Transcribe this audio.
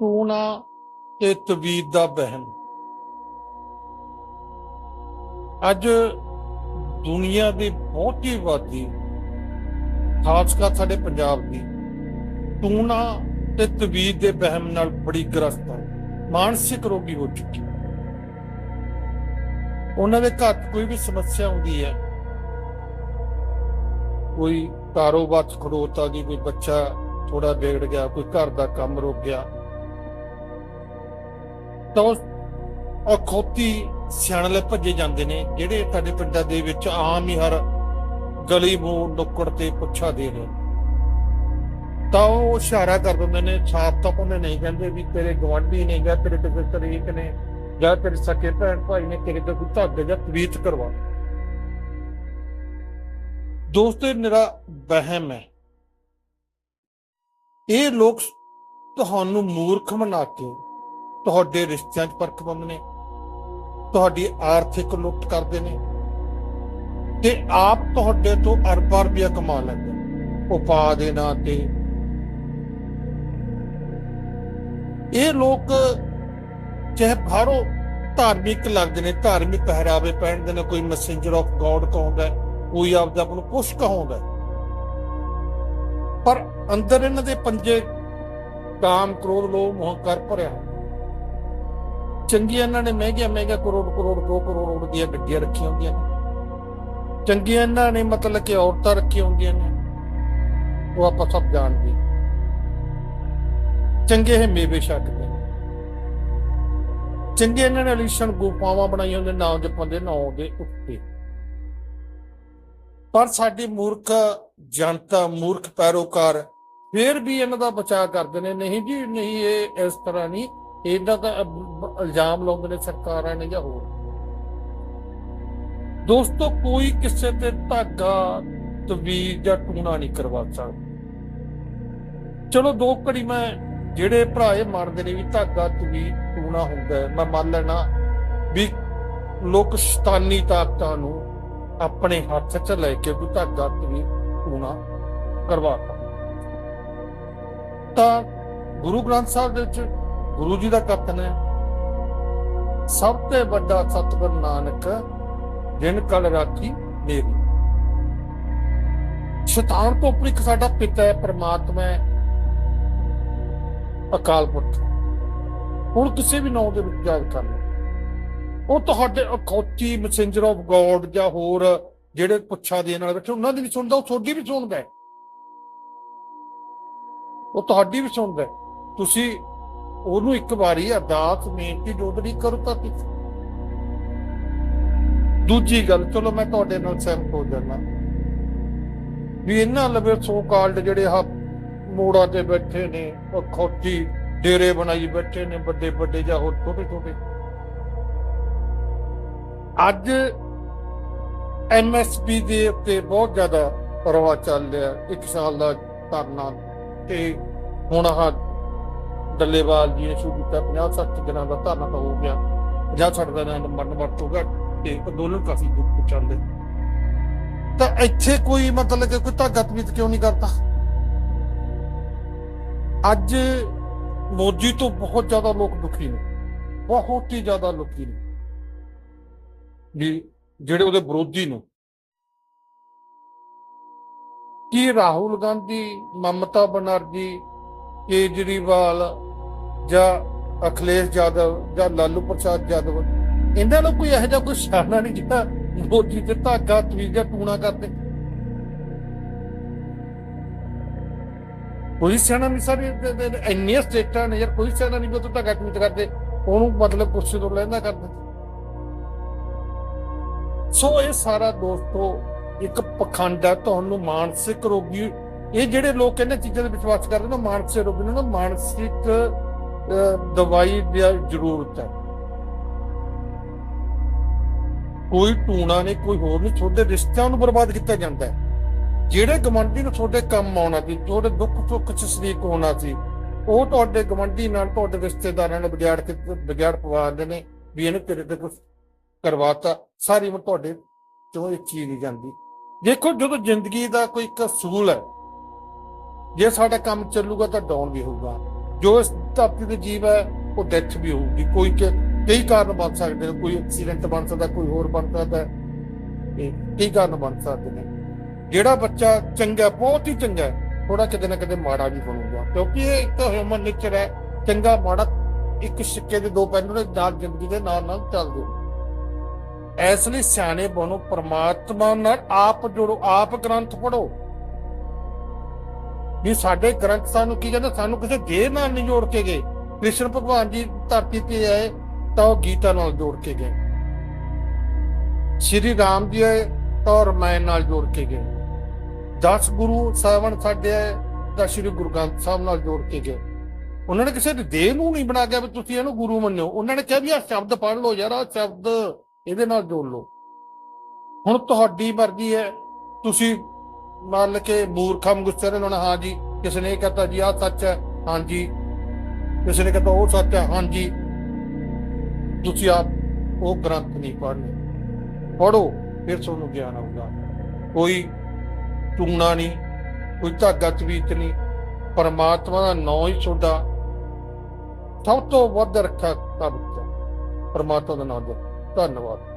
ਟੂਣਾ ਤੇ ਤਵੀਦ ਦਾ ਬਹਿਮ ਅੱਜ ਦੁਨੀਆ ਦੀ ਬਹੁਤੀ ਆਬਾਦੀ, ਖਾਸ ਕਰ ਸਾਡੇ ਪੰਜਾਬ ਦੀ, ਟੂਣਾ ਤੇ ਤਵੀਦ ਦੇ ਬਹਿਮ ਨਾਲ ਬੜੀ ਗ੍ਰਸਤ ਹੈ, ਮਾਨਸਿਕ ਰੋਗੀ ਹੋ ਚੁੱਕੀ ਉਹਨਾਂ ਦੇ ਘਰ 'ਚ ਕੋਈ ਵੀ ਸਮੱਸਿਆ ਆਉਂਦੀ ਹੈ, ਕੋਈ ਕਾਰੋਬਾਰ ਖੜੋਤਾ ਗਈ, ਕੋਈ ਬੱਚਾ ਥੋੜਾ ਵਿਗੜ ਗਿਆ, ਕੋਈ ਘਰ ਦਾ ਕੰਮ ਰੁਕ ਗਿਆ ਤਾਂ ਉਹ ਸਿਆਣਲੇ ਭੱਜੇ ਜਾਂਦੇ ਨੇ, ਜਿਹੜੇ ਤੁਹਾਡੇ ਪਿੰਡਾਂ ਦੇ ਵਿੱਚ ਆਮ ਹੀ ਹਰ ਗਲੀ ਮੋੜ ਨੁੱਕੜ ਤੇ ਪੁੱਛਾ ਦੇ ਨੇ ਤਾਂ ਉਹ ਇਸ਼ਾਰਾ ਕਰ ਦਿੰਦੇ ਨੇ, ਸਾਫ਼ ਤਾਂ ਉਹਨੇ ਨਹੀਂ ਕਹਿੰਦੇ ਵੀ ਤੇਰੇ ਗਵਾਂਢੀ ਨੇ ਜਾਂ ਤੇਰੇ ਤੇ ਤਰੀਕ ਨੇ ਜਾਂ ਤੇਰੇ ਸਕੇ ਭੈਣ ਭਾਈ ਨੇ ਤੇਰੇ ਤੇ ਕੋਈ ਧਾਗੇ ਜਾਂ ਤਵੀਤ ਕਰਵਾ। ਦੋਸਤੋ ਮੇਰਾ ਵਹਿਮ ਹੈ। ਇਹ ਲੋਕ ਤੁਹਾਨੂੰ ਮੂਰਖ ਬਣਾ ਕੇ ਤੁਹਾਡੇ ਰਿਸ਼ਤਿਆਂ 'ਚ ਫ਼ਰਕ ਨੇ, ਤੁਹਾਡੀ ਆਰਥਿਕ ਲੁੱਟ ਕਰਦੇ ਨੇ ਤੇ ਆਪ ਤੁਹਾਡੇ ਤੋਂ ਅਰਬਾਂ ਰੁਪਇਆ ਕਮਾ ਲੈਂਦੇ ਨੇ, ਉਪਾਅ ਦੇ ਨਾਂ ਤੇ। ਇਹ ਲੋਕ ਚਾਹੇ ਬਾਹਰੋਂ ਧਾਰਮਿਕ ਲੱਗਦੇ ਨੇ, ਧਾਰਮਿਕ ਪਹਿਰਾਵੇ ਪਹਿਨਦੇ ਨੇ, ਕੋਈ ਮੈਸੇਂਜਰ ਆਫ ਗੋਡ ਕਹਾਉਂਦਾ ਕੋਈ ਆਪਦੇ ਆਪ ਨੂੰ ਕੁਛ ਕਹਾਉਂਦਾ ਪਰ ਅੰਦਰ ਇਹਨਾਂ ਦੇ ਪੰਜੇ ਕਾਮ, ਕ੍ਰੋਧ, ਲੋਭ ਮੋਹ ਕਰ ਭਰਿਆ ਚੰਗੀਆਂ ਇਹਨਾਂ ਨੇ ਮਹਿੰਗੀਆਂ ਮਹਿੰਗੀਆਂ ਕਰੋੜ ਕਰੋੜ 2 ਕਰੋੜ ਦੀਆਂ ਗੱਡੀਆਂ ਰੱਖੀਆਂ ਹੁੰਦੀਆਂ ਨੇ। ਚੰਗੀਆਂ ਇਹਨਾਂ ਨੇ ਮਤਲਬ ਕਿ ਔਰਤਾਂ ਰੱਖੀਆਂ ਹੁੰਦੀਆਂ ਨੇ। ਉਹ ਆਪਾਂ ਸਭ ਜਾਣਦੇ ਚੰਗੇ ਇਹ ਮੇਵੇ ਛਕਦੇ ਚੰਗੇ ਇਹਨਾਂ ਨੇ ਅਲੀਸ਼ਣ ਗੁਫਾਵਾਂ ਬਣਾਈਆਂ ਹੁੰਦੀਆਂ, ਨਾਮ ਜਪਣ ਦੇ ਨਾਂ ਦੇ ਉੱਤੇ। ਪਰ ਸਾਡੀ ਮੂਰਖ ਜਨਤਾ, ਮੂਰਖ ਪੈਰੋਕਾਰ ਫਿਰ ਵੀ ਇਹਨਾਂ ਦਾ ਬਚਾਅ ਕਰਦੇ ਨੇ। ਨਹੀਂ ਜੀ, ਨਹੀਂ, ਇਹ ਇਸ ਤਰ੍ਹਾਂ ਨਹੀਂ। ਇਹਨਾਂ ਦਾ ਇਲਜ਼ਾਮ ਲਾਉਂਦੇ ਨੇ ਸਰਕਾਰਾਂ ਨੇ ਜਾਂ ਹੋਰ? ਦੋਸਤੋ, ਕੋਈ ਕਿਸੇ ਤੇ ਧਾਗਾ ਤਵੀਜ਼ ਜਾਂ ਟੂਣਾ ਨਹੀਂ ਕਰਵਾ ਸਕਦਾ। ਚਲੋ, ਦੋ ਘੜੀ ਮੈਂ, ਜਿਹੜੇ ਭਰਾ ਇਹ ਮੰਨਦੇ ਨੇ ਵੀ ਧਾਗਾ ਤਵੀਜ਼ ਟੂਣਾ ਹੁੰਦਾ ਮੈਂ ਮੰਨ ਲੈਣਾ ਵੀ ਲੋਕ ਸ਼ੈਤਾਨੀ ਤਾਕਤਾਂ ਨੂੰ ਆਪਣੇ ਹੱਥ 'ਚ ਲੈ ਕੇ ਵੀ ਧਾਗਾ, ਤਵੀਰ, ਟੂਣਾ ਕਰਵਾਤਾ ਤਾਂ ਗੁਰੂ ਗ੍ਰੰਥ ਸਾਹਿਬ ਦੇ ਵਿੱਚ ਗੁਰੂ ਜੀ ਦਾ ਕਥਨ ਹੈ। ਸਭ ਤੋਂ ਵੱਡਾ ਸਤਿਗੁਰ ਨਾਨਕ ਜਿਨ ਕਲ ਰਾਖੀ ਮੇਰੀ। ਸ਼ੈਤਾਨ ਤੋਂ ਉੱਪਰ ਇੱਕ ਸਾਡਾ ਪਿਤਾ ਹੈ, ਪ੍ਰਮਾਤਮਾ ਹੈ, ਅਕਾਲ ਪੁਰਖ। ਹੁਣ ਕਿਸੇ ਵੀ ਨਾਮ ਦੇ ਵਿੱਚ ਯਾਦ ਕਰ ਲਓ। ਉਹ ਤੁਹਾਡੇ ਅਖੌਤੀ ਮੈਸੇਂਜਰ ਆਫ ਗੋਡ ਜਾਂ ਹੋਰ ਜਿਹੜੇ ਪੁੱਛਾ ਦੇਣ ਨਾਲ ਬੈਠੇ, ਉਹਨਾਂ ਦੀ ਵੀ ਸੁਣਦਾ, ਉਹ ਤੁਹਾਡੀ ਵੀ ਸੁਣਦਾ ਉਹ ਤੁਹਾਡੀ ਵੀ ਸੁਣਦਾ ਤੁਸੀਂ ਉਹਨੂੰ ਇੱਕ ਵਾਰੀ ਅਰਦਾਸ ਬੇਨਤੀ ਜੋਦੜੀ ਕਰੋ ਤਾਂ ਠੀਕ। ਦੂਜੀ ਗੱਲ, ਚਲੋ ਮੈਂ ਤੁਹਾਡੇ ਨਾਲ ਸਹਿਮਤ ਹੋ ਜਾਣਾ ਵੀ ਇਹਨਾਂ ਲਵੇ ਸੋ ਕਾਲਡ ਜਿਹੜੇ ਆ ਮੋੜਾਂ ਤੇ ਬੈਠੇ ਨੇ, ਉਹ ਡੇਰੇ ਬਣਾਈ ਬੈਠੇ ਨੇ ਵੱਡੇ ਵੱਡੇ ਜਾਂ ਹੋਰ ਛੋਟੇ ਛੋਟੇ ਅੱਜ ਐਮਐਸਪੀ ਦੇ ਉੱਤੇ ਬਹੁਤ ਜ਼ਿਆਦਾ ਰਵਾ ਚੱਲ ਰਿਹਾ, ਇੱਕ ਸਾਲ ਦਾ ਧਰਨਾ। ਤੇ ਹੁਣ ਆਹ ਡੱਲੇਵਾਲ ਜੀ ਨੇ ਸ਼ੁਰੂ ਕੀਤਾ 50 60 ਦਿਨਾਂ ਦਾ ਧਰਨਾ ਤਾਂ ਹੋ ਗਿਆ। 50 60 ਦਿਨਾਂ ਦਾ ਮਰਨ ਵਰਤ ਹੋ ਗਿਆ ਤੇ ਅੰਦੋਲਨ ਕਾਫੀ ਦੁੱਖ ਚੱਲਦੇ ਤਾਂ ਇੱਥੇ ਕੋਈ ਮਤਲਬ ਕਿ ਕੋਈ ਧਾਗਾ ਤਵੀਤ ਕਿਉਂ ਨਹੀਂ ਕਰਦਾ? ਅੱਜ ਮੋਦੀ ਤੋਂ ਬਹੁਤ ਜ਼ਿਆਦਾ ਲੋਕ ਦੁਖੀ ਨੇ। ਬਹੁਤ ਹੀ ਜ਼ਿਆਦਾ ਲੋਕੀ ਨੇ। ਵੀ ਜਿਹੜੇ ਉਹਦੇ ਵਿਰੋਧੀ ਨੂੰ। ਕੀ ਰਾਹੁਲ ਗਾਂਧੀ, ਮਮਤਾ ਬਨਰਜੀ, ਕੇਜਰੀਵਾਲ ਜਾਂ ਅਖਿਲੇਸ਼ ਯਾਦਵ ਜਾਂ ਲਾਲੂ ਪ੍ਰਸਾਦ ਯਾਦਵ, ਇਹਨਾਂ ਨੂੰ ਕੋਈ ਇਹੋ ਜਿਹਾ ਕੋਈ ਸਿਆਣਾ ਨਹੀਂ ਜਿਹੜਾ ਮੋਦੀ ਤੇ ਧਾਗਾ ਤਵੀਜਾ ਟੂਣਾ ਕਰਦੇ। ਕੋਈ ਸਿਆਣਾ ਨਹੀਂ ਸਾਰੇ ਇੰਨੀਆਂ ਸਟੇਟਾਂ ਨੇ ਯਾਰ, ਕੋਈ ਸਿਆਣਾ ਨਹੀਂ ਵੀ ਉਹ ਧਾਗਾ ਤਵੀਜ ਕਰਦੇ, ਉਹਨੂੰ ਮਤਲਬ ਕੁਰਸੀ ਤੋਂ ਲੈਂਦਾ ਕਰਦੇ। ਸੋ ਇਹ ਸਾਰਾ ਦੋਸਤੋ, ਇੱਕ ਪਖੰਡ ਹੈ ਤੁਹਾਨੂੰ ਮਾਨਸਿਕ ਰੋਗੀ, ਇਹ ਜਿਹੜੇ ਲੋਕ ਇਹਨਾਂ ਚੀਜ਼ਾਂ ਤੇ ਵਿਸ਼ਵਾਸ ਕਰਦੇ ਨੇ ਮਾਨਸਿਕ ਰੋਗੀ ਨੇ ਨਾ ਮਾਨਸਿਕ ਦਵਾਈ ਦੀ ਜ਼ਰੂਰਤ ਹੈ। ਕੋਈ ਟੂਣਾ ਨਹੀਂ, ਕੋਈ ਹੋਰ ਨਹੀਂ, ਤੁਹਾਡੇ ਰਿਸ਼ਤਿਆਂ ਨੂੰ ਬਰਬਾਦ ਕੀਤਾ ਜਾਂਦਾ ਹੈ। ਜਿਹੜੇ ਗਵੰਡੀ ਨੂੰ ਤੁਹਾਡੇ ਕੰਮ ਆਉਣਾ ਸੀ, ਤੁਹਾਡੇ ਦੁੱਖ ਸੁੱਖ ਚ ਸ਼ਰੀਕ ਹੋਣਾ ਸੀ, ਉਹ ਤੁਹਾਡੇ ਗਵੰਡੀ ਨਾਲ ਤੁਹਾਡੇ ਰਿਸ਼ਤੇਦਾਰਾਂ ਨਾਲ ਵਿਗਾੜ ਕੇ, ਵਿਗਾੜ ਪਵਾ ਨੇ ਵੀ ਇਹਨੇ ਤੇਰੇ ਤੇ ਕੁਝ ਕਰਵਾਤਾ। ਸਾਰੀ ਉਮਰ ਤੁਹਾਡੇ ਚੋਂ ਇਹ ਚੀਜ਼ ਨਹੀਂ ਜਾਂਦੀ। ਦੇਖੋ, ਜਦੋਂ ਜ਼ਿੰਦਗੀ ਦਾ ਕੋਈ ਇੱਕ ਅਸੂਲ ਹੈ, ਜੇ ਸਾਡਾ ਕੰਮ ਚੱਲੂਗਾ ਤਾਂ ਡਾਊਨ ਵੀ ਹੋਊਗਾ। ਜੋ ਧਰਤੀ ਦੇ ਜੀਵ ਹੈ, ਉਹ ਡੈਥ ਵੀ ਹੋਊਗੀ। ਕੋਈ ਕਈ ਕਾਰਨ ਬਣ ਸਕਦੇ ਨੇ। ਕੋਈ ਐਕਸੀਡੈਂਟ ਬਣ ਸਕਦਾ, ਕੋਈ ਹੋਰ ਬਣ ਸਕਦਾ। ਇਹ ਕਈ ਕਾਰਨ ਬਣ ਸਕਦੇ ਨੇ। ਜਿਹੜਾ ਬੱਚਾ ਚੰਗਾ ਬਹੁਤ ਹੀ ਚੰਗਾ ਥੋੜਾ ਕਿਤੇ ਨਾ ਕਿਤੇ ਮਾੜਾ ਵੀ ਬਣੂਗਾ। ਕਿਉਂਕਿ ਇਹ ਇੱਕ ਹਿਊਮਨ ਨੇਚਰ ਹੈ। ਚੰਗਾ, ਮਾੜਾ ਇੱਕ ਸਿੱਕੇ ਦੇ ਦੋ ਪਹਿਲੂ ਨੇ ਨਾਲ ਜ਼ਿੰਦਗੀ ਦੇ ਨਾਲ ਨਾਲ ਚੱਲਦੇ ਨੇ। ਇਸ ਲਈ ਸਿਆਣੇ ਬਣੋ, ਪ੍ਰਮਾਤਮਾ ਨਾਲ ਆਪ ਜੁੜੋ, ਆਪ ਗ੍ਰੰਥ ਪੜੋ ਵੀ ਸਾਡੇ ਗ੍ਰੰਥ ਸਾਨੂੰ ਕੀ ਕਹਿੰਦੇ, ਸਾਨੂੰ ਕਿਸੇ ਦੇਹ ਨਾਲ ਨਹੀਂ ਜੋੜ ਕੇ ਗਏ। ਕ੍ਰਿਸ਼ਨ ਭਗਵਾਨ ਜੀ ਧਰਤੀ ਤੇ ਆਏ, ਤਾਂ ਉਹ ਗੀਤਾ ਨਾਲ ਜੋੜ ਕੇ ਗਏ। ਸ਼੍ਰੀ ਰਾਮ ਜੀ ਆਏ, ਤਾਂ ਰਮਾਇਣ ਨਾਲ ਜੋੜ ਕੇ ਗਏ। 10 ਗੁਰੂ ਸਾਹਿਬਾਨ ਸਾਡੇ ਆਏ, ਤਾਂ ਸ਼੍ਰੀ ਗੁਰੂ ਗ੍ਰੰਥ ਸਾਹਿਬ ਨਾਲ ਜੋੜ ਕੇ ਗਏ। ਉਹਨਾਂ ਨੇ ਕਿਸੇ ਦੇ ਦੇਹ ਨੂੰ ਨਹੀਂ ਬਣਾ ਕੇ ਵੀ ਤੁਸੀਂ ਇਹਨੂੰ ਗੁਰੂ ਮੰਨਿਓ। ਉਹਨਾਂ ਨੇ ਕਿਹਾ ਵੀ ਆਹ ਸ਼ਬਦ ਪੜ੍ਹ ਲਓ ਯਾਰ, ਆਹ ਸ਼ਬਦ ਇਹਦੇ ਨਾਲ ਜੋੜ ਲਓ। ਹੁਣ ਤੁਹਾਡੀ ਮਰਜ਼ੀ ਹੈ, ਤੁਸੀਂ ਮੰਨ ਕੇ ਮੂਰਖਮ ਗੁੱਸੇ ਨਾਲ ਹੋਣਾ ਹਾਂ ਜੀ, ਕਿਸੇ ਨੇ ਇਹ ਕਹਤਾ ਜੀ, ਆਹ ਸੱਚ ਹੈ, ਹਾਂ ਜੀ। ਕਿਸੇ ਨੇ ਕਹਤਾ ਉਹ ਸੱਚ ਹੈ, ਹਾਂ ਤੁਸੀਂ ਆਪ ਉਹ ਗ੍ਰੰਥ ਨਹੀਂ ਪੜ੍ਹਨੇ। ਪੜੋ ਫਿਰ ਤੁਹਾਨੂੰ ਗਿਆਨ ਆਊਗਾ। ਕੋਈ ਟੂਣਾ ਨਹੀਂ, ਕੋਈ ਧਾਗਾ ਤਵੀਤ ਨਹੀਂ। ਪਰਮਾਤਮਾ ਦਾ ਨਾਮ ਹੀ ਤੁਹਾਡਾ ਸਭ ਤੋਂ ਵੱਧ ਰੱਖਿਆ ਕਰ ਪਰਮਾਤਮਾ ਦਾ ਨਾਮ ਜਪੋ। ਧੰਨਵਾਦ।